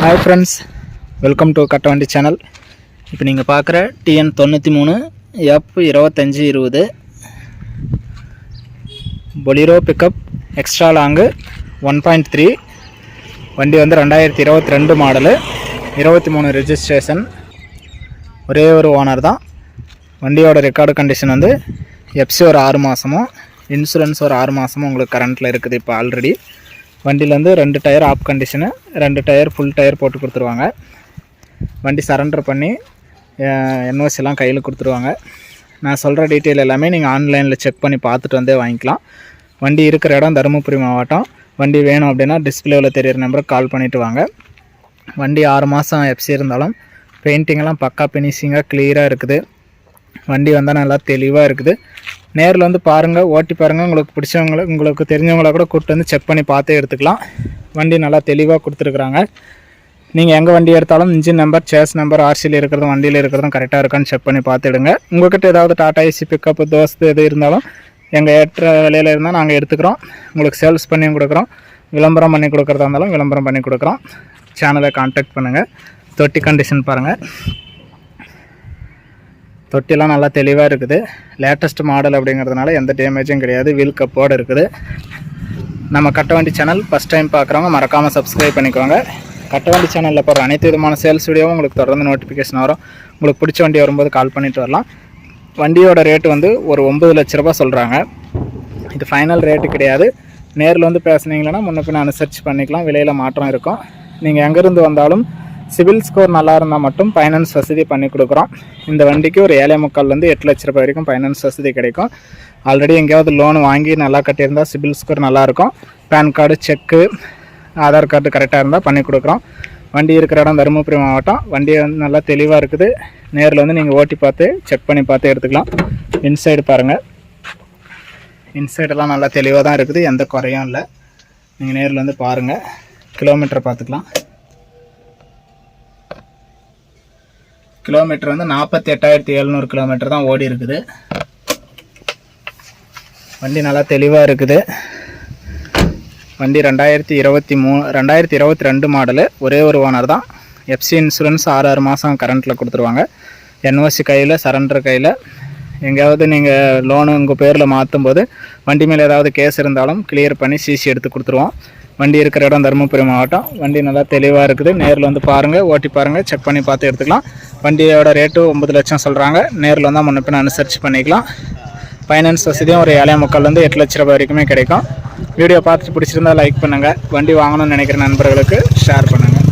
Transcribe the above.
Hi friends welcome to Kattavandi channel இப்போ நீங்கள் பார்க்குற டிஎன் தொண்ணூற்றி மூணு எஃப் இருபத்தஞ்சி இருபது. Bolero pickup extra long one point three வண்டி வந்து ரெண்டாயிரத்தி இருபத்தி ரெண்டு மாடலு இருபத்தி மூணு ரிஜிஸ்ட்ரேஷன் ஒரே ஒரு ஓனர் தான். வண்டியோட ரெக்கார்டு கண்டிஷன் வந்து எஃப்சி ஒரு ஆறு மாதமும் இன்சூரன்ஸ் ஒரு ஆறு மாதமும் உங்களுக்கு கரண்ட்டில் இருக்குது இப்போ ஆல்ரெடி வண்டியில் வந்து ரெண்டு டயர் ஆஃப் கண்டிஷனு ரெண்டு டயர் ஃபுல் டயர் போட்டு கொடுத்துருவாங்க. வண்டி சரண்டர் பண்ணி என்ஓசிலாம் கையில் கொடுத்துருவாங்க. நான் சொல்கிற டீட்டெயில் எல்லாமே நீங்கள் ஆன்லைனில் செக் பண்ணி பார்த்துட்டு வந்தே வாங்கிக்கலாம். வண்டி இருக்கிற இடம் தருமபுரி மாவட்டம். வண்டி வேணும் அப்படின்னா டிஸ்பிளேவில் தெரியிற நம்பருக்கு கால் பண்ணிவிட்டு வாங்க. வண்டி ஆறு மாதம் எஃப்சி இருந்தாலும் பெயிண்டிங்கெல்லாம் பக்கா ஃபினிஷிங்காக கிளியராக இருக்குது. வண்டி வந்தால் நல்லா தெளிவாக இருக்குது. நேரில் வந்து பாருங்கள் ஓட்டி பாருங்கள் உங்களுக்கு பிடிச்சவங்கள உங்களுக்கு தெரிஞ்சவங்கள கூட கூப்பிட்டு வந்து செக் பண்ணி பார்த்தே எடுத்துக்கலாம். வண்டி நல்லா தெளிவாக கொடுத்துருக்குறாங்க. நீங்கள் எங்கே வண்டி எடுத்தாலும் இன்ஜின் நம்பர் சேஸ் நம்பர் ஆர்சியில் இருக்கிறதும் வண்டியில் இருக்கிறதும் கரெக்டாக இருக்கான்னு செக் பண்ணி பார்த்துடுங்க உங்கள்கிட்ட ஏதாவது டாடா ஏசி பிக்கப் தோஸ்து எது இருந்தாலும் எங்கள் ஏற்ற விலையில் இருந்தால் நாங்கள் எடுத்துக்கிறோம். உங்களுக்கு சேல்ஸ் பண்ணியும் கொடுக்குறோம். விளம்பரம் பண்ணி கொடுக்குறதா இருந்தாலும் விளம்பரம் பண்ணி கொடுக்குறோம். சேனலை கான்டாக்ட் பண்ணுங்கள் தொட்டி கண்டிஷன் பாருங்கள் தொட்டிலாம் நல்லா தெளிவாக இருக்குது. லேட்டஸ்ட் மாடல் அப்படிங்கிறதுனால எந்த டேமேஜும் கிடையாது. வீல் கப்போடு இருக்குது. நம்ம கட்டவண்டி சேனல் ஃபஸ்ட் டைம் பார்க்குறவங்க மறக்காமல் சப்ஸ்கிரைப் பண்ணிக்கோங்க. கட்டவண்டி சேனலில் போகிற அனைத்து விதமான சேல்ஸ் வீடியோவும் உங்களுக்கு தொடர்ந்து நோட்டிஃபிகேஷன் வரும். உங்களுக்கு பிடிச்ச வண்டி வரும்போது கால் பண்ணிட்டு வரலாம். வண்டியோட ரேட்டு வந்து ஒரு ஒம்பது லட்ச ரூபா சொல்கிறாங்க இது ஃபைனல் ரேட்டு கிடையாது. நேரில் வந்து பேசுனீங்களன்னா முன்ன பின்ன அனுசரித்து பண்ணிக்கலாம். விலையில் மாற்றம் இருக்கும். நீங்கள் எங்கேருந்து வந்தாலும் சிவில் ஸ்கோர் நல்லா இருந்தால் மட்டும் ஃபைனான்ஸ் வசதி பண்ணி கொடுக்குறோம். இந்த வண்டிக்கு ஒரு ஏழை முக்கால்லேருந்து எட்டு லட்ச ரூபாய் வரைக்கும் ஃபைனான்ஸ் வசதி கிடைக்கும். ஆல்ரெடி எங்கேயாவது லோன் வாங்கி நல்லா கட்டியிருந்தால் சிபில் ஸ்கோர் நல்லாயிருக்கும் PAN card cheque Aadhaar card கரெக்டாக இருந்தால் பண்ணி கொடுக்குறோம். வண்டி இருக்கிற இடம் தருமபுரி மாவட்டம். வண்டி வந்து நல்லா தெளிவாக இருக்குது. நேரில் வந்து நீங்கள் ஓட்டி பார்த்து செக் பண்ணி பார்த்து எடுத்துக்கலாம். இன்சைடு பாருங்கள் இன்சைடெல்லாம் நல்லா தெளிவாக தான் இருக்குது. எந்த குறையும் இல்லை. நீங்கள் நேரில் வந்து பாருங்கள் கிலோமீட்டர் பார்த்துக்கலாம். கிலோமீட்டர் வந்து நாற்பத்தி எட்டாயிரத்தி எழுநூறு கிலோமீட்டர் தான் ஓடி இருக்குது. வண்டி நல்லா தெளிவாக இருக்குது. வண்டி ரெண்டாயிரத்தி இருபத்தி மூணு ரெண்டாயிரத்தி இருபத்தி ரெண்டு மாடலு. ஒரே ஒரு ஓனர் தான். எஃப்சி இன்சூரன்ஸ் ஆறு ஆறு மாதம் கரண்ட்டில் கொடுத்துருவாங்க. என்ஓசி கையில் சரண்டர் கையில். எங்கேயாவது நீங்கள் லோனு உங்கள் பேரில் மாற்றும் போது வண்டி மேலே ஏதாவது கேஸ் இருந்தாலும் கிளியர் பண்ணி சிசி எடுத்து கொடுத்துருவோம். வண்டி இருக்கிற இடம் தருமபுரி மாவட்டம். வண்டி நல்லா தெளிவாக இருக்குது. நேரில் வந்து பாருங்கள் ஓட்டி பாருங்கள் செக் பண்ணி பார்த்து எடுத்துக்கலாம். வண்டியோட ரேட்டு ஒம்பது லட்சம் சொல்கிறாங்க நேரில் வந்தால் முன்ன பின்ன அனுசரித்து பண்ணிக்கலாம். ஃபைனான்ஸ் வசதியும் ஒரு ஏழை முக்கால்லேருந்து எட்டு லட்ச ரூபாய் வரைக்குமே கிடைக்கும். வீடியோ பார்த்துட்டு பிடிச்சிருந்தா லைக் பண்ணுங்கள் வண்டி வாங்கணும்னு நினைக்கிற நண்பர்களுக்கு ஷேர் பண்ணுங்கள்